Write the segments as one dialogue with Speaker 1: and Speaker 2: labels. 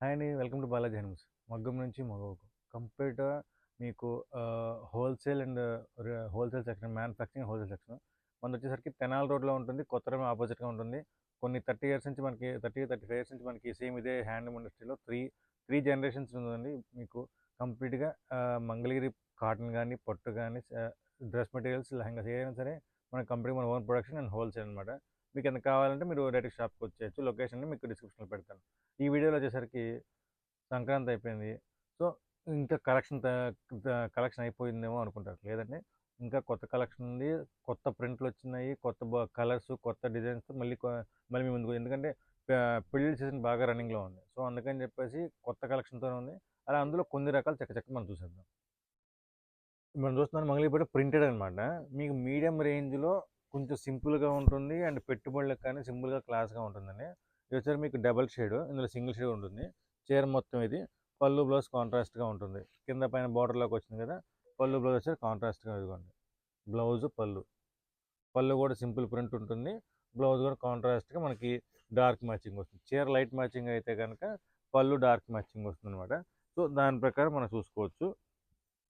Speaker 1: Hi అండి. Welcome to Balaji హెనిమ్స్. మగ్గం నుంచి మగవకు. కంప్లీట్ మీకు wholesale and wholesale section manufacturing wholesale section మనది వచ్చేసరికి తెనాల్ రోడ్లో ఉంటుంది. కొత్తరం ఆపోజిట్గా ఉంటుంది. కొన్ని థర్టీ ఇయర్స్ నుంచి మనకి థర్టీ థర్టీ ఫైవ్ ఇయర్స్ నుంచి మనకి సేమ్ ఇదే హ్యాండ్లూమ్ ఇండస్ట్రీలో త్రీ త్రీ జనరేషన్స్ ఉందండి. మీకు కంప్లీట్గా మంగళగిరి కాటన్ కానీ పట్టు కానీ డ్రెస్ మెటీరియల్స్ లెహంగాస్ ఏదైనా సరే మన కంపెనీ మన ఓన్ ప్రొడక్షన్ అండ్ హోల్సేల్ అనమాట మీకు ఎంత కావాలంటే మీరు డైరెక్ట్ షాప్కి వచ్చేయచ్చు. లొకేషన్ మీకు డిస్క్రిప్షన్లో పెడతాను. ఈ వీడియోలో వచ్చేసరికి సంక్రాంతి అయిపోయింది. సో ఇంకా కలెక్షన్ కలెక్షన్ అయిపోయిందేమో అనుకుంటారు. లేదంటే ఇంకా కొత్త కలెక్షన్ ఉంది కొత్త ప్రింట్లు వచ్చినాయి కొత్త కలర్స్ కొత్త డిజైన్స్ మళ్ళీ మళ్ళీ మీ ముందుకు ఎందుకంటే పెళ్ళి సీజన్ బాగా రన్నింగ్లో ఉంది. సో అందుకని చెప్పేసి కొత్త కలెక్షన్తోనే ఉంది. అలా అందులో కొన్ని రకాలు చక్క చక్క మనం చూసేద్దాం. మనం చూస్తున్నాం మంగళగిరి ప్రింటెడ్ అనమాట మీకు మీడియం రేంజ్లో కొంచెం సింపుల్గా ఉంటుంది. అండ్ పెట్టుబడులకు కానీ సింపుల్గా క్లాస్గా ఉంటుందండి. ఇది వచ్చారు మీకు డబల్ షేడ్ ఇందులో సింగిల్ షేడ్ ఉంటుంది. చీర మొత్తం ఇది. పళ్ళు బ్లౌజ్ కాంట్రాస్ట్గా ఉంటుంది. కింద పైన బార్డర్లోకి వచ్చింది కదా! పళ్ళు బ్లౌజ్ వచ్చారు కాంట్రాస్ట్గా ఇదిగోండి. బ్లౌజ్ పళ్ళు. పళ్ళు కూడా సింపుల్ ప్రింట్ ఉంటుంది. బ్లౌజ్ కూడా కాంట్రాస్ట్గా మనకి డార్క్ మ్యాచింగ్ వస్తుంది. చీర లైట్ మ్యాచింగ్ అయితే కనుక పళ్ళు డార్క్ మ్యాచింగ్ వస్తుంది అనమాట సో దాని ప్రకారం మనం చూసుకోవచ్చు.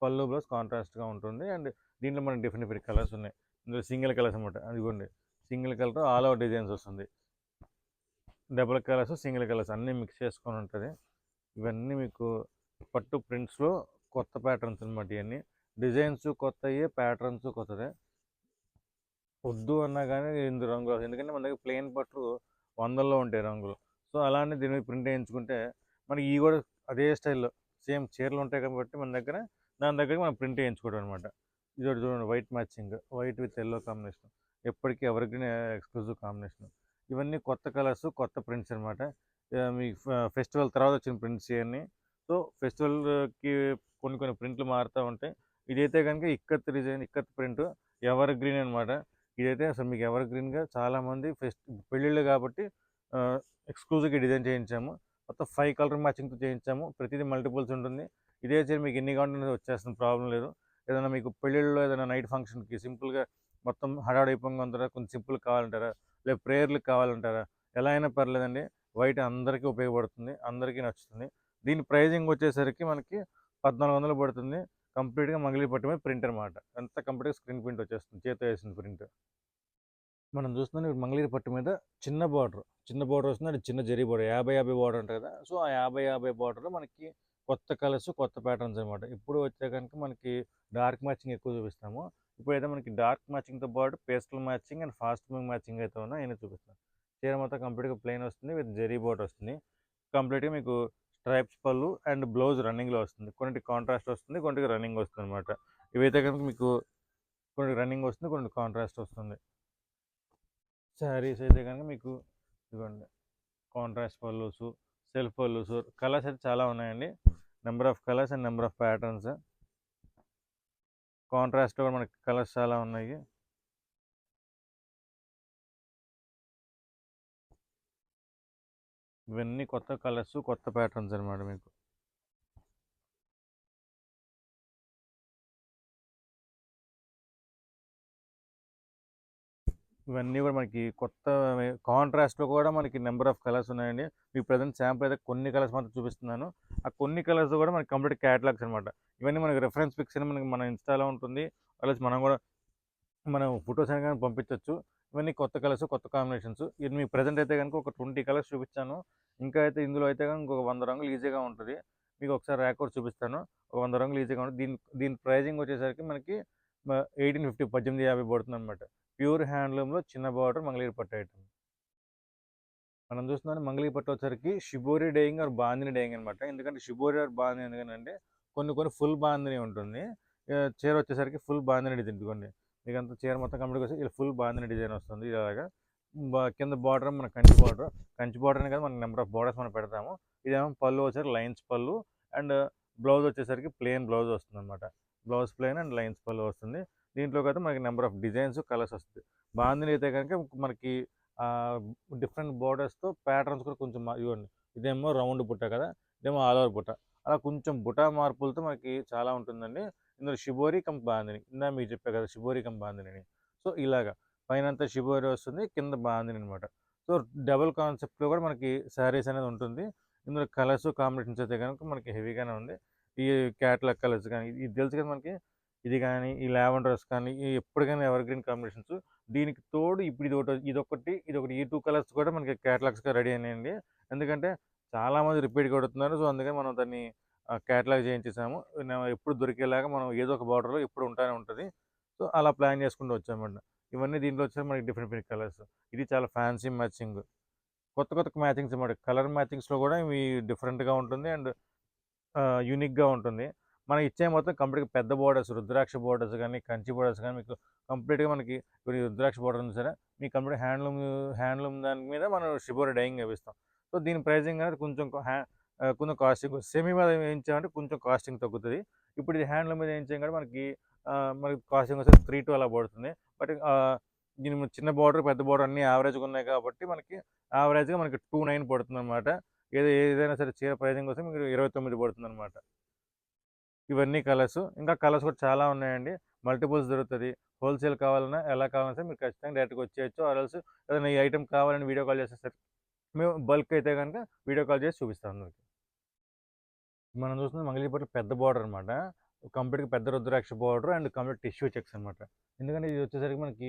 Speaker 1: పళ్ళు బ్లౌజ్ కాంట్రాస్ట్గా ఉంటుంది. అండ్ దీంట్లో మనకి డిఫరెంట్ డిఫరెంట్ కలర్స్ ఉన్నాయి. ఇందులో సింగిల్ కలర్స్ అనమాట అదిగోండి. Single colour all over designs వస్తుంది. డబుల్ కలర్స్ సింగిల్ కలర్స్ అన్నీ మిక్స్ చేసుకొని ఉంటుంది. ఇవన్నీ మీకు పట్టు ప్రింట్స్లో కొత్త ప్యాటర్న్స్ అనమాట ఇవన్నీ డిజైన్స్ కొత్తయే ప్యాటర్న్స్ కొత్తదే. వద్దు అన్నా కానీ ఇందు రంగులు ఎందుకంటే మన దగ్గర ప్లెయిన్ పట్టు వందల్లో ఉంటాయి రంగులు. సో అలానే దీని మీద ప్రింట్ వేయించుకుంటే మనకి ఈ కూడా అదే స్టైల్లో సేమ్ చీరలు ఉంటాయి కాబట్టి మన దగ్గర దాని దగ్గర మనం ప్రింట్ వేయించుకోవడం అనమాట ఇది ఒకటి చూడండి white matching white with yellow combination. ఎప్పటికీ ఎవరికి ఎక్స్క్లూజివ్ కాంబినేషన్. ఇవన్నీ కొత్త కలర్స్ కొత్త ప్రింట్స్ అనమాట మీ ఫెస్టివల్ తర్వాత వచ్చిన ప్రింట్స్ ఇవన్నీ. సో ఫెస్టివల్కి కొన్ని కొన్ని ప్రింట్లు మారుతూ ఉంటాయి. ఇదైతే కనుక ikat design ikat print evergreen అనమాట ఇదైతే అసలు మీకు ఎవర్ గ్రీన్గా చాలామంది ఫెస్ట్ పెళ్ళిళ్ళు కాబట్టి ఎక్స్క్లూజివ్గా డిజైన్ చేయించాము. మొత్తం ఫైవ్ కలర్ మ్యాచింగ్తో చేయించాము. ప్రతిదీ మల్టిపుల్స్ ఉంటుంది. ఇదే చీర మీకు ఎన్ని కావాలంటే వచ్చేస్తుంది ప్రాబ్లం లేదు. ఏదైనా మీకు పెళ్ళిళ్ళలో ఏదైనా నైట్ ఫంక్షన్కి సింపుల్గా మొత్తం హడావుడి అయిపోతుంటారా కొంచెం సింపుల్ కావాలంటారా? లేదా ప్రేయర్లకు కావాలంటారా? ఎలా అయినా పర్లేదండి. వైట్ అందరికీ ఉపయోగపడుతుంది. అందరికీ నచ్చుతుంది. దీని ప్రైజింగ్ వచ్చేసరికి మనకి పద్నాలుగు వందలు పడుతుంది. కంప్లీట్గా మగిలి పట్టు ప్రింట్ అనమాట అంత కంప్లీట్గా స్క్రీన్ ప్రింట్ వచ్చేస్తుంది. చేత వేసిన ప్రింట్. మనం చూస్తున్నాం ఇప్పుడు మంగళగిరి పట్టు మీద చిన్న బార్డర్. చిన్న బార్డర్ వస్తుంది. అది చిన్న జరీ బార్డర్. యాభై యాభై బార్డర్ ఉంటుంది కదా. సో ఆ యాభై యాభై బార్డర్లో మనకి కొత్త కలర్స్ కొత్త ప్యాటర్న్స్ అనమాట ఇప్పుడు వచ్చే కనుక మనకి డార్క్ మ్యాచింగ్ ఎక్కువ చూపిస్తాము. ఇప్పుడైతే మనకి డార్క్ మ్యాచింగ్తో పాటు pastel matching and fast moving matching అయితే ఉన్నా నేను చూపిస్తాను చీర మొత్తం కంప్లీట్గా ప్లెయిన్ వస్తుంది విత్ జెరీ బోట్ వస్తుంది. కంప్లీట్గా మీకు స్ట్రైప్స్ పళ్ళు అండ్ బ్లౌజ్ రన్నింగ్లో వస్తుంది. కొన్నిటి కాంట్రాస్ట్ వస్తుంది కొన్నిటికి రన్నింగ్ వస్తుంది అనమాట ఇవైతే కనుక మీకు కొన్ని రన్నింగ్ వస్తుంది కొన్ని కాంట్రాస్ట్ వస్తుంది. శారీస్ అయితే కనుక మీకు ఇదిగోండి కాంట్రాస్ట్ పళ్ళుస్ సెల్ఫ్ పళ్ళుస్ కలర్స్ అయితే చాలా ఉన్నాయండి. Number of colours and number of patterns contrast కూడా మనకి కలర్స్ చాలా ఉన్నాయి. ఇవన్నీ కొత్త కలర్స్ కొత్త ప్యాటర్న్స్ అనమాట మీకు. ఇవన్నీ కూడా మనకి కొత్త కాంట్రాస్ట్లో కూడా మనకి నెంబర్ ఆఫ్ కలర్స్ ఉన్నాయండి. మీకు ప్రజెంట్ శాంపుల్ అయితే కొన్ని కలర్స్ మాత్రం చూపిస్తున్నాను. ఆ కొన్ని కలర్స్ కూడా మనకి కంప్లీట్ క్యాటలాగ్స్ అనమాట ఇవన్నీ మనకి రెఫరెన్స్ పిక్స్ అని మనకి మన ఇన్స్టాలో ఉంటుంది. అలాగే మనం కూడా మనం ఫొటోస్ అని కానీ పంపించవచ్చు ఇవన్నీ కొత్త కలర్స్ కొత్త కాంబినేషన్స్ ఇది మీకు ప్రజెంట్ అయితే కనుక ఒక ట్వంటీ కలర్స్ చూపించాను ఇంకా అయితే ఇందులో అయితే కనుక ఇంకొక వంద రంగులు ఈజీగా ఉంటుంది. మీకు ఒకసారి ర్యాక్ చూపిస్తాను. ఒక వంద రంగులు ఈజీగా ఉంటుంది. దీని దీని ప్రైజింగ్ వచ్చేసరికి మనకి ఎయిటీన్ ఫిఫ్టీ పద్దెనిమిది యాభై పడుతుంది అనమాట ప్యూర్ హ్యాండ్లూమ్లో చిన్న బార్డర్ మంగళగిరి పట్టు ఐటమ్. మనం చూస్తున్నాం మంగళగిరి పట్టు వచ్చేసరికి shibori dyeing or bandhani dyeing అనమాట ఎందుకంటే షిబోరి ఆర్ బాందిని ఎందుకంటే కొన్ని కొన్ని ఫుల్ బాందిని ఉంటుంది. చీర వచ్చేసరికి ఫుల్ బాందిని డిజైన్ ఇదిగోండి. మీకు అంత చీర మొత్తం కంప్లీట్ వస్తే ఇలా ఫుల్ బాందిని డిజైన్ వస్తుంది ఇలాగా. కింద బార్డర్ మన కంచి బార్డర్. కంచి బార్డర్ అని కదా మనకి నెంబర్ ఆఫ్ బార్డర్స్ మనం పెడతాము. ఇదేమో పళ్ళు వచ్చేసరికి లైన్స్ పళ్ళు అండ్ బ్లౌజ్ వచ్చేసరికి ప్లెయిన్ బ్లౌజ్ వస్తుంది అనమాట బ్లౌజ్ ప్లెయిన్ అండ్ లైన్స్ పళ్ళు వస్తుంది. దీంట్లో కదా మనకి నెంబర్ ఆఫ్ డిజైన్స్ కలర్స్ వస్తుంది బాందిని అయితే కనుక మనకి డిఫరెంట్ బోర్డర్స్తో ప్యాటర్న్స్ కూడా కొంచెం ఇవ్వండి. ఇదేమో రౌండ్ బుట్ట కదా ఇదేమో ఆల్ ఓవర్ బుట్ట. అలా కొంచెం బుటా మార్పులతో మనకి చాలా ఉంటుందండి. ఇందులో షిబోరి కం బాందిని ఇందా మీకు చెప్పే కదా షిబోరి కం బాందిని సో ఇలాగా పైన అంతా షిబోరి వస్తుంది కింద బాందిని అనమాట సో డబుల్ కాన్సెప్ట్లో కూడా మనకి శారీస్ అనేది ఉంటుంది. ఇందులో కలర్స్ కాంబినేషన్స్ అయితే కనుక మనకి హెవీగానే ఉంది. ఈ క్యాట్లాగ్ కలర్స్ కానీ ఇది తెలుసు కదా మనకి? ఇది కానీ ఈ లావెండర్స్ కానీ ఎప్పటికైనా ఎవర్ గ్రీన్ కాంబినేషన్స్. దీనికి తోడు ఇప్పుడు ఇది ఒకటి ఇదొకటి ఇదొకటి ఇది ఒకటి. ఈ టూ కలర్స్ కూడా మనకి క్యాటలాగ్స్గా రెడీ అయినాయండి. ఎందుకంటే చాలామంది రిపీట్ కొడుతున్నారు. సో అందుకని మనం దాన్ని క్యాటలాగ్ చేయించేసాము. ఎప్పుడు దొరికేలాగా మనం ఏదో ఒక బార్డర్లో ఎప్పుడు ఉంటానే ఉంటుంది. సో అలా ప్లాన్ చేసుకుంటూ వచ్చామన్నమాట. ఇవన్నీ దీంట్లో వచ్చారు మనకి డిఫరెంట్ డిఫరెంట్ కలర్స్. ఇది చాలా ఫ్యాన్సీ మ్యాచింగ్. కొత్త కొత్త మ్యాచింగ్స్ అన్నమాట. కలర్ మ్యాచింగ్స్లో కూడా ఇవి డిఫరెంట్గా ఉంటుంది అండ్ యూనిక్గా ఉంటుంది. మనం ఇచ్చే మొత్తం కంప్లీట్గా పెద్ద బోర్డర్స్ రుద్రాక్ష బోర్డర్స్ కానీ కంచి బోర్డర్స్ కానీ మీకు కంప్లీట్గా మనకి ఇప్పుడు రుద్రాక్ష బోర్డర్ ఉంది సరే మీ కంప్లీట్ హ్యాండ్లూమ్ హ్యాండ్లూమ్ దాని మీద మనం షిబోర్ డైయింగ్ వేపిస్తాం. సో దీని ప్రైసింగ్ అనేది కొంచెం కొంచెం కాస్టింగ్ సెమీ మీద వేయించామంటే కొంచెం కాస్టింగ్ తగ్గుతుంది. ఇప్పుడు ఇది హ్యాండ్లూమ్ మీద వేయించాం కూడా మనకి మనకి కాస్టింగ్ వస్తే త్రీ టూ అలా పడుతుంది. బట్ దీని చిన్న బార్డర్ పెద్ద బార్డర్ అన్నీ యావరేజ్గా ఉన్నాయి కాబట్టి మనకి యావరేజ్గా మనకి టూ నైన్ పడుతుంది అనమాట ఏదో ఏదైనా సరే చీర ప్రైజింగ్ వస్తే మీకు ఇరవై తొమ్మిది పడుతుంది అనమాట ఇవన్నీ కలర్స్. ఇంకా కలర్స్ కూడా చాలా ఉన్నాయండి. మల్టిపుల్స్ దొరుకుతుంది. హోల్సేల్ కావాలన్నా ఎలా కావాలన్నా సరే మీరు ఖచ్చితంగా డైరెక్ట్గా వచ్చేయచ్చు. ఆర్ఎల్స్ ఏదైనా ఈ ఐటెం కావాలని వీడియో కాల్ చేస్తే సరే మేము బల్క్ అయితే కనుక వీడియో కాల్ చేసి చూపిస్తాం అందరికి. మనం చూస్తుంది మంగళగిరిపట్ల పెద్ద బార్డర్ అనమాట కంప్లీట్గా పెద్ద రుద్రాక్ష border and complete tissue checks అనమాట ఎందుకంటే ఇది వచ్చేసరికి మనకి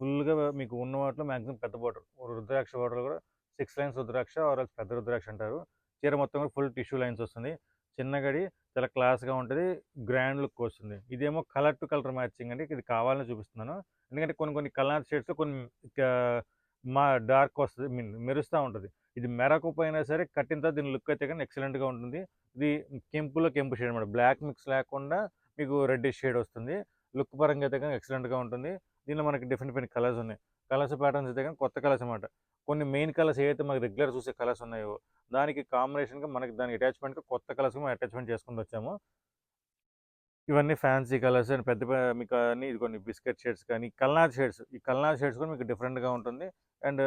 Speaker 1: ఫుల్గా మీకు ఉన్న వాటిలో మ్యాక్సిమం పెద్ద బార్డర్. రుద్రాక్ష బార్డర్ కూడా సిక్స్ లైన్స్ రుద్రాక్ష ఆర్ఎల్స్ పెద్ద రుద్రాక్ష అంటారు. చీర మొత్తం కూడా ఫుల్ టిష్యూ లైన్స్ వస్తుంది. చిన్న గడి చాలా క్లాస్గా ఉంటుంది. గ్రాండ్ లుక్ వస్తుంది. ఇదేమో కలర్ టు కలర్ మ్యాచింగ్ అండి. ఇది కావాలని చూపిస్తున్నాను. ఎందుకంటే కొన్ని కొన్ని కలర్ షేడ్స్ కొన్ని మా డార్క్ వస్తుంది మీన్ మెరుస్తూ ఉంటుంది. ఇది మెరకపోయినా సరే కట్టిన తర్వాత దీని లుక్ అయితే కానీ ఎక్సలెంట్గా ఉంటుంది. ఇది కెంపులో కెంపు షేడ్ అనమాట బ్లాక్ మిక్స్ లేకుండా మీకు రెడ్ షేడ్ వస్తుంది. లుక్ పరంగా అయితే కానీ ఎక్సలెంట్గా ఉంటుంది. దీనిలో మనకి డిఫరెంట్ డిఫరెంట్ కలర్స్ ఉన్నాయి. కలర్స్ ప్యాటర్న్స్ అయితే కానీ కొత్త కలర్స్ అనమాట కొన్ని మెయిన్ కలర్స్ ఏవైతే మనకి రెగ్యులర్ చూసే కలర్స్ ఉన్నాయో దానికి కాంబినేషన్గా మనకి దానికి అటాచ్మెంట్గా కొత్త కలర్స్ మనం అటాచ్మెంట్ చేసుకుని వచ్చాము. ఇవన్నీ ఫ్యాన్సీ కలర్స్ అండ్ పెద్ద పెద్ద మీకు అన్ని ఇది కొన్ని బిస్కెట్ షేడ్స్ కానీ కల్నాథ్ షేడ్స్ ఈ కల్నాథ్ షేడ్స్ కూడా మీకు డిఫరెంట్గా ఉంటుంది. అండ్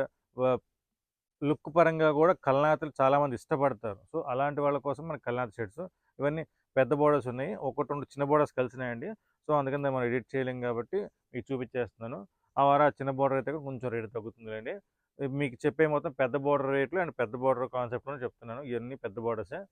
Speaker 1: లుక్ పరంగా కూడా కల్నాథులు చాలామంది ఇష్టపడతారు. సో అలాంటి వాళ్ళ కోసం మన కల్నాథ్ షేడ్స్ ఇవన్నీ పెద్ద బోర్డర్స్ ఉన్నాయి. ఒకటి రెండు చిన్న బోర్డర్స్ కలిసినాయండి. సో అందుకని మనం ఎడిట్ చేయలేం కాబట్టి మీకు చూపించేస్తున్నాను. ఆ వారా చిన్న బోర్డర్ అయితే కొంచెం రేటు తగ్గుతుందిలేండి. మీకు చెప్పే మొత్తం పెద్ద బోర్డర్ రేట్లు అండ్ పెద్ద బోర్డర్ కాన్సెప్ట్లో చెప్తున్నాను. ఇవన్నీ పెద్ద బోర్డర్సే.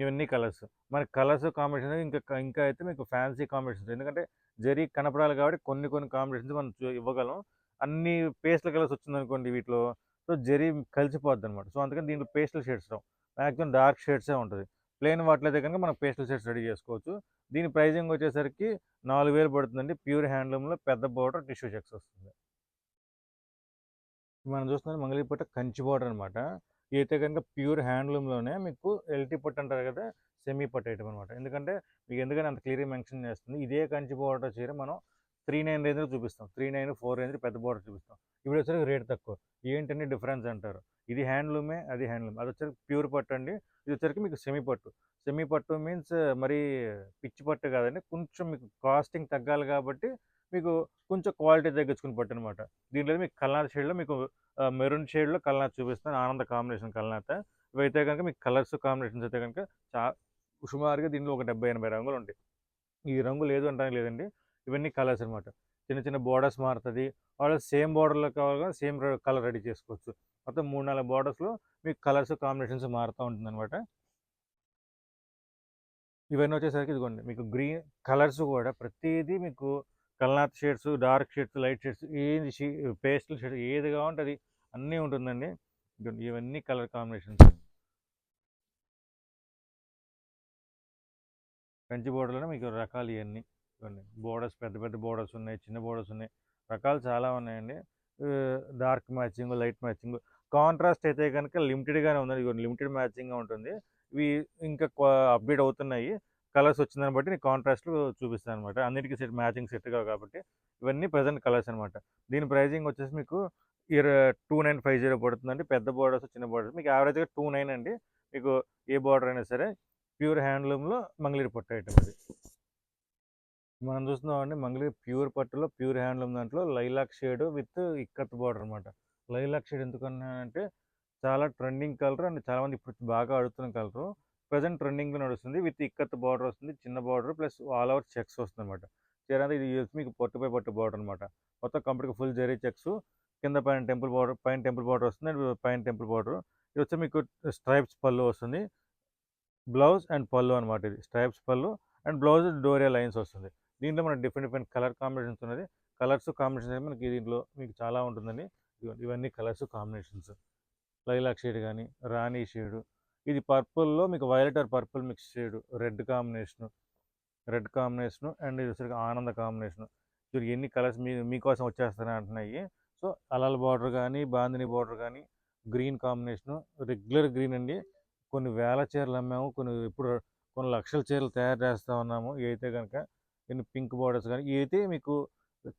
Speaker 1: ఇవన్నీ కలర్స్. మన కలర్స్ కాంబినేషన్ ఇంకా ఇంకా అయితే మీకు ఫ్యాన్సీ కాంబినేషన్స్. ఎందుకంటే జరీ కనపడాలి కాబట్టి కొన్ని కొన్ని కాంబినేషన్స్ మనం చూ- ఇవ్వగలం. అన్ని పేస్టల్ కలర్స్ వచ్చిందనుకోండి వీటిలో. సో జరీ కలిసిపోద్ది అనమాట సో అందుకని దీంట్లో పేస్టల్ షేడ్స్ రావు. మ్యాక్సిమం డార్క్ షేడ్సే ఉంటుంది. ప్లెయిన్ వాటిలో అయితే కనుక మనం పేస్టల్ షేడ్స్ రెడీ చేసుకోవచ్చు. దీని ప్రైజింగ్ వచ్చేసరికి నాలుగు వేలు పడుతుందండి. ప్యూర్ హ్యాండ్లూమ్లో పెద్ద బోర్డర్ టిష్యూ చెక్స్ వస్తుంది. మనం చూస్తున్నది మంగళగిరిపట్ట కంచి బోర్డర్ అనమాట. అయితే కనుక ప్యూర్ హ్యాండ్లూమ్లోనే మీకు ఎల్టీ పట్టు అంటారు కదా సెమీ పట్టు ఐటమ్ అనమాట. ఎందుకంటే మీకు ఎందుకంటే అంత క్లియర్గా మెన్షన్ చేస్తుంది ఇదే కంచి బోర్డర్ చీర మనం త్రీ నైన్ రేంజ్లో చూపిస్తాం. త్రీ నైన్ ఫోర్ రేంజ్ పెద్ద బోర్డర్ చూపిస్తాం. ఇప్పుడు వచ్చేసరికి రేట్ తక్కువ. ఏంటంటే డిఫరెన్స్ అంటారు? ఇది హ్యాండ్లూమే అది హ్యాండ్లూమ్. అది వచ్చరికి ప్యూర్ పట్టు అండి. ఇది వచ్చరికి మీకు సెమీ పట్టు. సెమీ పట్టు మీన్స్ మరి పిచ్చి పట్టు కాదండి. కొంచెం మీకు కాస్టింగ్ తగ్గాలి కాబట్టి మీకు కొంచెం క్వాలిటీ తగ్గించుకుని పట్టు అనమాట దీంట్లో మీకు కల్నాథ్ షేడ్లో మీకు మెరూన్ షేడ్లో కల్నాథ్ చూపిస్తాను ఆనంద కాంబినేషన్ కల్నాథ్ ఇవైతే కనుక మీకు కలర్స్ కాంబినేషన్స్ అయితే కనుక చా సుమారుగా దీంట్లో ఒక డెబ్బై ఎనభై రంగులు ఉంటాయి. ఈ రంగు లేదు అంటానికి లేదండి. ఇవన్నీ కలర్స్ అనమాట చిన్న చిన్న బోర్డర్స్ మారుతుంది. వాళ్ళ సేమ్ బోర్డర్లో కావాలిగా సేమ్ కలర్ రెడీ చేసుకోవచ్చు. మొత్తం మూడు నాలుగు బోర్డర్స్లో మీకు కలర్స్ కాంబినేషన్స్ మారుతూ ఉంటుంది అనమాట ఇవన్నీ వచ్చేసరికి ఇదిగోండి మీకు గ్రీన్ కలర్స్ కూడా ప్రతిదీ మీకు కల్నాథ్ shades dark shades light shades ఏది పేస్టల్ షేడ్స్ ఏది కావాలంటే అది అన్నీ ఉంటుందండి. ఇవన్నీ కలర్ కాంబినేషన్స్ కంచి బోర్డర్లోనే మీకు రకాలు ఇవన్నీ. ఇవన్నీ బోర్డర్స్ పెద్ద పెద్ద బోర్డర్స్ ఉన్నాయి చిన్న బోర్డర్స్ ఉన్నాయి. రకాలు చాలా ఉన్నాయండి. Dark matching light matching. Contrast అయితే కనుక లిమిటెడ్గానే ఉంది లిమిటెడ్ మ్యాచింగ్గా ఉంటుంది. ఇవి ఇంకా అప్డేట్ అవుతున్నాయి. కలర్స్ వచ్చిందని బట్టి నేను కాంట్రాస్ట్లు చూపిస్తాను అనమాట అన్నిటికీ సెట్ మ్యాచింగ్ సెట్ కాబట్టి ఇవన్నీ ప్రజెంట్ కలర్స్ అనమాట దీని ప్రైజింగ్ వచ్చేసి మీకు ఇర టూ నైన్ ఫైవ్ జీరో పడుతుందండి. పెద్ద బోర్డర్స్ చిన్న బోర్డర్స్. మీకు యావరేజ్గా టూ నైన్ అండి. మీకు ఏ బార్డర్ అయినా సరే ప్యూర్ హ్యాండ్లూమ్లో మంగళగిరి పట్టు ఐటమ్ అది. మనం చూస్తున్నామండి మంగళగిరి ప్యూర్ పట్టులో ప్యూర్ హ్యాండ్లూమ్ దాంట్లో lilac shade with ikkat border అనమాట లైలాక్ షేడ్ ఎందుకన్నానంటే చాలా ట్రెండింగ్ కలర్ అండ్ చాలామంది ఇప్పుడు బాగా అడుగుతున్న కలర్. ప్రజెంట్ ట్రెండింగ్లో నడుస్తుంది. విత్ ఇక్కత్ బార్డర్ వస్తుంది. చిన్న border plus all over checks వస్తుంది అనమాట చీరంతా ఇది మీకు పట్టుపై పట్టు బార్డర్ అనమాట మొత్తం కంప్లీట్గా ఫుల్ జరీ చెక్స్. కింద పైన టెంపుల్ బార్డర్ పైన టెంపుల్ బార్డర్ వస్తుంది. అండ్ పైన టెంపుల్ బార్డర్. ఇది వచ్చి మీకు స్ట్రైప్స్ పళ్ళు వస్తుంది. బ్లౌజ్ అండ్ పళ్ళు అనమాట ఇది. స్ట్రైప్స్ పళ్ళు అండ్ బ్లౌజ్ డోరియా లైన్స్ వస్తుంది. దీంట్లో మనకి డిఫరెంట్ డిఫరెంట్ కలర్ కాంబినేషన్స్ ఉన్నది. కలర్స్ కాంబినేషన్స్ మనకి దీంట్లో మీకు చాలా ఉంటుందండి. ఇవన్నీ కలర్స్ కాంబినేషన్స్. లైలాక్ షేడ్ కానీ రాణి షేడు ఇది పర్పుల్లో మీకు వైలెట్ ఆర్ పర్పుల్ మిక్స్ చేయడు. Red combination red combination and ఇది వచ్చరికి ఆనంద కాంబినేషను. చూడు ఎన్ని కలర్స్ మీ మీకోసం వచ్చేస్తాయి అంటున్నాయి. సో అలాల్ బార్డర్ కానీ బాందిని బార్డర్ కానీ గ్రీన్ కాంబినేషను రెగ్యులర్ గ్రీన్ అండి. కొన్ని వేల చీరలు అమ్మాము కొన్ని ఇప్పుడు కొన్ని లక్షల చీరలు తయారు చేస్తూ ఉన్నాము. అయితే కనుక కొన్ని పింక్ బార్డర్స్ కానీ ఇవైతే మీకు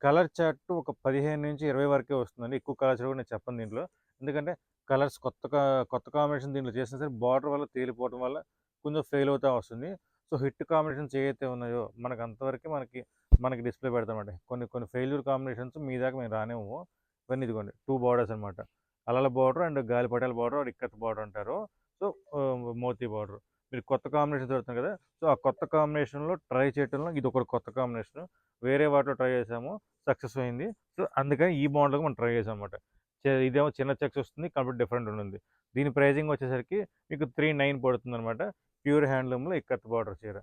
Speaker 1: కలర్ చార్ట్ ఒక పదిహేను నుంచి ఇరవై వరకే వస్తుందండి. ఎక్కువ కలర్స్ కూడా నేను చెప్పను దీంట్లో. ఎందుకంటే కలర్స్ కొత్త కొత్త కాంబినేషన్ దీంట్లో చేసిన సరే బార్డర్ వల్ల తేలిపోవడం వల్ల కొంచెం ఫెయిల్ అవుతూ వస్తుంది. సో హిట్ కాంబినేషన్స్ ఏవైతే ఉన్నాయో మనకు అంతవరకు మనకి మనకి డిస్ప్లే పెడతామండి. కొన్ని కొన్ని ఫెయిల్యూర్ కాంబినేషన్స్ మీ దాకా మేము రానేమో ఇవన్నీ ఇదిగోండి టూ బార్డర్స్ అనమాట అలల బార్డర్ అండ్ గాలిపటాల బార్డర్ ఇక్కత్ బార్డర్ అంటారు. సో మోతీ బార్డర్. మీరు కొత్త కాంబినేషన్ దొరుకుతుంది కదా సో ఆ కొత్త కాంబినేషన్లో ట్రై చేయడంలో ఇది ఒకటి కొత్త కాంబినేషన్. వేరే వాటిలో ట్రై చేసాము సక్సెస్ అయింది. సో అందుకని ఈ మోడల్కి మనం ట్రై చేసాం అనమాట ఇదేమో చిన్న చెక్స్ వస్తుంది కంప్లీట్ డిఫరెంట్ ఉంటుంది. దీని ప్రైజింగ్ వచ్చేసరికి మీకు త్రీ నైన్ పడుతుంది అనమాట ప్యూర్ హ్యాండ్లూమ్లో ఇక్కత్ బార్డర్ చీర.